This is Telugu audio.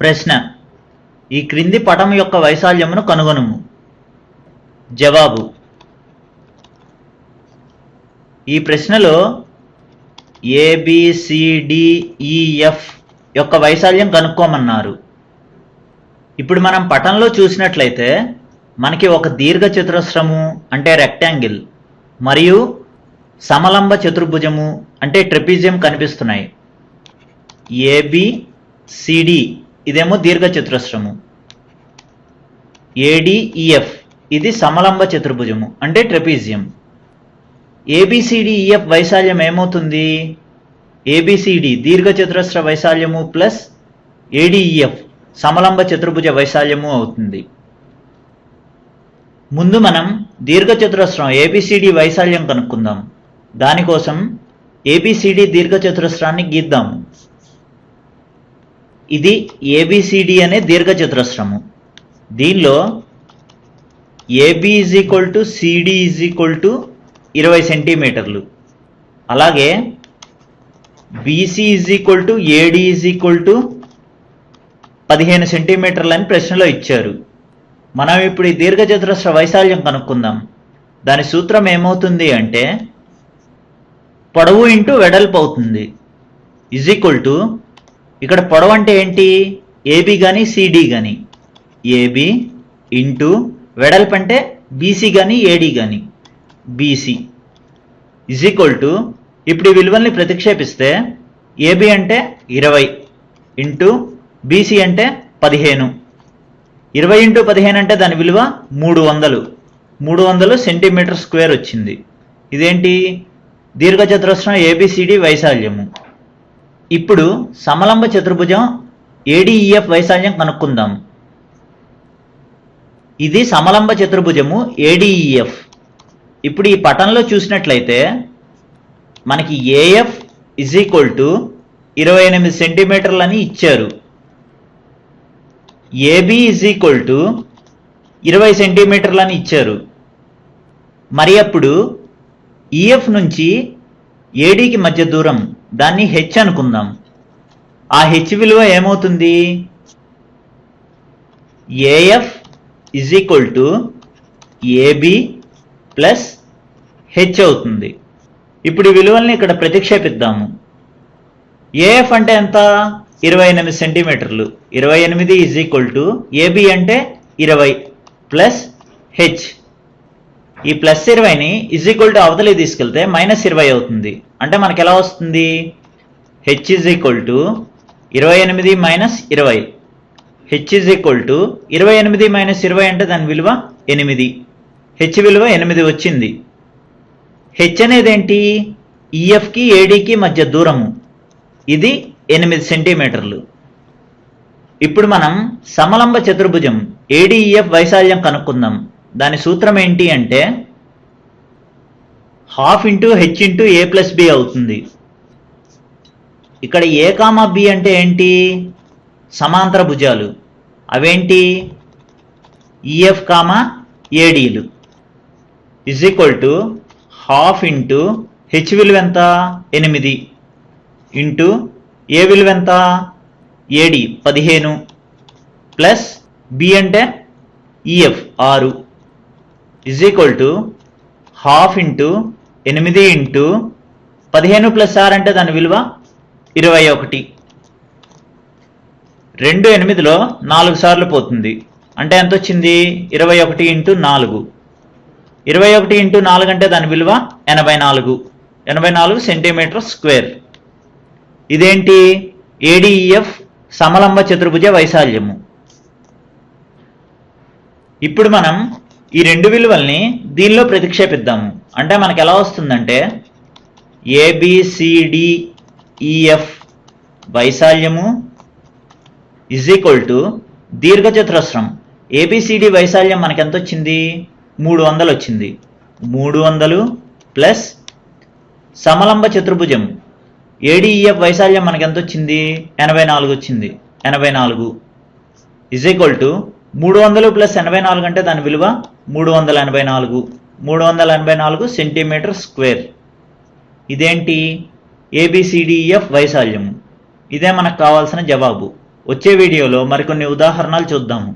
ప్రశ్న. ఈ క్రింది పటం యొక్క వైశాల్యమును కనుగొనుము. జవాబు. ఈ ప్రశ్నలో ఏబిసిడిఈఎఫ్ e, యొక్క వైశాల్యం కనుక్కోమన్నారు. ఇప్పుడు మనం పటంలో చూసినట్లయితే మనకి ఒక దీర్ఘ చతురస్రము అంటే రెక్టాంగిల్ మరియు సమలంబ చతుర్భుజము అంటే ట్రెపిజియం కనిపిస్తున్నాయి. ఏబి సిడి ఇదేమో దీర్ఘ చతురస్రము ఏడిఈఎఫ్ ఇది సమలంబ చతుర్భుజము అంటే ట్రెపిజియం. ఏబిసిడిఈఎఫ్ వైశాల్యం ఏమవుతుంది? ఏబిసిడి దీర్ఘ చతురస్ర వైశాల్యము ప్లస్ ఏడిఈఎఫ్ సమలంబ చతుర్భుజ వైశాల్యము అవుతుంది. ముందు మనం దీర్ఘ చతురస్రం ఏబిసిడి వైశాల్యం కనుక్కుందాం. దానికోసం ఏబిసిడి దీర్ఘ చతురస్రాన్ని గీద్దాము. ఇది ఏబిసిడి అనే దీర్ఘచతురస్రము. దీనిలో AB is equal to CD is equal to ఇరవై సెంటీమీటర్లు. అలాగే BC is equal to AD is equal to పదిహేను సెంటీమీటర్లు అని ప్రశ్నలో ఇచ్చారు. మనం ఇప్పుడు ఈ దీర్ఘచతురస్ర వైశాల్యం కనుక్కుందాం. దాని సూత్రం ఏమవుతుంది అంటే పొడవు ఇంటూ వెడల్పు అవుతుంది. ఈజ్ ఈక్వల్ టు ఇక్కడ పొడవు అంటే ఏంటి? ఏబి కానీ సిడి కానీ ఏబి ఇంటూ వెడల్పు అంటే బీసీ కానీ ఏడి కానీ బీసీ ఇజ్ ఈక్వల్ టు ఇప్పుడు ఈ విలువల్ని ప్రతిక్షేపిస్తే ఏబి అంటే ఇరవై ఇంటూ బీసీ అంటే పదిహేను. ఇరవై ఇంటూ పదిహేను అంటే దాని విలువ మూడు వందలు. మూడు వందలు సెంటీమీటర్ స్క్వేర్ వచ్చింది. ఇదేంటి? దీర్ఘచతురస్రం ఏబిసిడి వైశాల్యము. ఇప్పుడు సమలంబ చతుర్భుజం ఏడిఈఎఫ్ వైశాల్యం కనుక్కుందాం. ఇది సమలంబ చతుర్భుజము ఏడిఈఎఫ్ ఇప్పుడు ఈ పటంలో చూసినట్లయితే మనకి ఏఎఫ్ ఇజ్ ఈక్వల్ టు ఇరవై ఎనిమిది సెంటీమీటర్లు అని ఇచ్చారు ఏబి ఇజ్ ఈక్వల్ టు ఇరవై సెంటీమీటర్లు అని ఇచ్చారు. మరి అప్పుడు ఈఎఫ్ నుంచి ఏడీకి మధ్య దూరం దాన్ని హెచ్ అనుకుందాం. ఆ హెచ్ విలువ ఏమవుతుంది? AF is equal to AB plus H అవుతుంది. ఇప్పుడు ఈ విలువల్ని ఇక్కడ ప్రతిక్షేపిద్దాము. ఏఎఫ్ అంటే ఎంత? ఇరవై ఎనిమిది సెంటీమీటర్లు. ఇరవై ఎనిమిది ఈజ్ ఈక్వల్ టు ఏబి అంటే ఇరవై ప్లస్ హెచ్ ఈ ప్లస్ ఇరవైని ఇజ్ ఈక్వల్ టు అవతలి తీసుకెళ్తే మైనస్ ఇరవై అవుతుంది. అంటే మనకి ఎలా వస్తుంది? హెచ్ ఇజ్ ఈక్వల్ టు ఇరవై ఎనిమిది మైనస్ ఇరవై. హెచ్ ఇజ్ ఈక్వల్ టు ఇరవై ఎనిమిది మైనస్ ఇరవై అంటే దాని విలువ ఎనిమిది. హెచ్ విలువ ఎనిమిది వచ్చింది. హెచ్ అనేది ఏంటి? ఈఎఫ్కి ఏడీకి మధ్య దూరము. ఇది ఎనిమిది సెంటీమీటర్లు. ఇప్పుడు మనం సమలంబ చతుర్భుజం ఏడీఈఎఫ్ వైశాల్యం కనుక్కుందాం. దాని సూత్రం ఏంటి అంటే half into H into A plus B అవుతుంది. ఇక్కడ ఏ కామా బి అంటే ఏంటి? సమాంతర భుజాలు. అవేంటి? EF comma ఏడీలు is equal to half into H విలువ ఎంత? ఎనిమిది. ఇంటూ ఏ విలువ ఎంత? ఏడి పదిహేను. ప్లస్ బి అంటే ఈఎఫ్ ఆరు. Is equal to half into ఎనిమిది ఇంటూ పదిహేను ప్లస్ ఆరు అంటే దాని విలువ ఇరవై ఒకటి. రెండు ఎనిమిదిలో నాలుగు సార్లు పోతుంది. అంటే ఎంత వచ్చింది? ఇరవై ఒకటి ఇంటూ నాలుగు. ఇరవై ఒకటి ఇంటూ నాలుగు అంటే దాని విలువ ఎనభై నాలుగు. ఎనభై నాలుగు సెంటీమీటర్ స్క్వేర్. ఇదేంటి? ఏడిఈఎఫ్ సమలంబ చతుర్భుజ వైశాల్యము. ఇప్పుడు మనం ఈ రెండు విలువల్ని దీనిలో ప్రతిక్షేపిద్దాము. అంటే మనకు ఎలా వస్తుందంటే ఏబిసిడిఈఎఫ్ e, వైశాల్యము ఇజ్ ఈక్వల్ టు దీర్ఘచతురస్రం. ఏబిసిడి వైశాల్యం మనకు ఎంత వచ్చింది? మూడు వందలు వచ్చింది. మూడు వందలు ప్లస్ సమలంబ చతుర్భుజం. ఏడిఈఎఫ్ e, వైశాల్యం మనకు ఎంత వచ్చింది? ఎనభై నాలుగు వచ్చింది. ఎనభై నాలుగు ఇజ్ ఈక్వల్ టు మూడు వందలు ప్లస్ ఎనభై నాలుగు అంటే దాని విలువ మూడు వందల ఎనభై నాలుగు. మూడు వందల ఎనభై నాలుగు సెంటీమీటర్ స్క్వేర్. ఇదేంటి? A B C D F వైశాల్యము. ఇదే మనకు కావాల్సిన జవాబు. వచ్చే వీడియోలో మరికొన్ని ఉదాహరణలు చూద్దాము.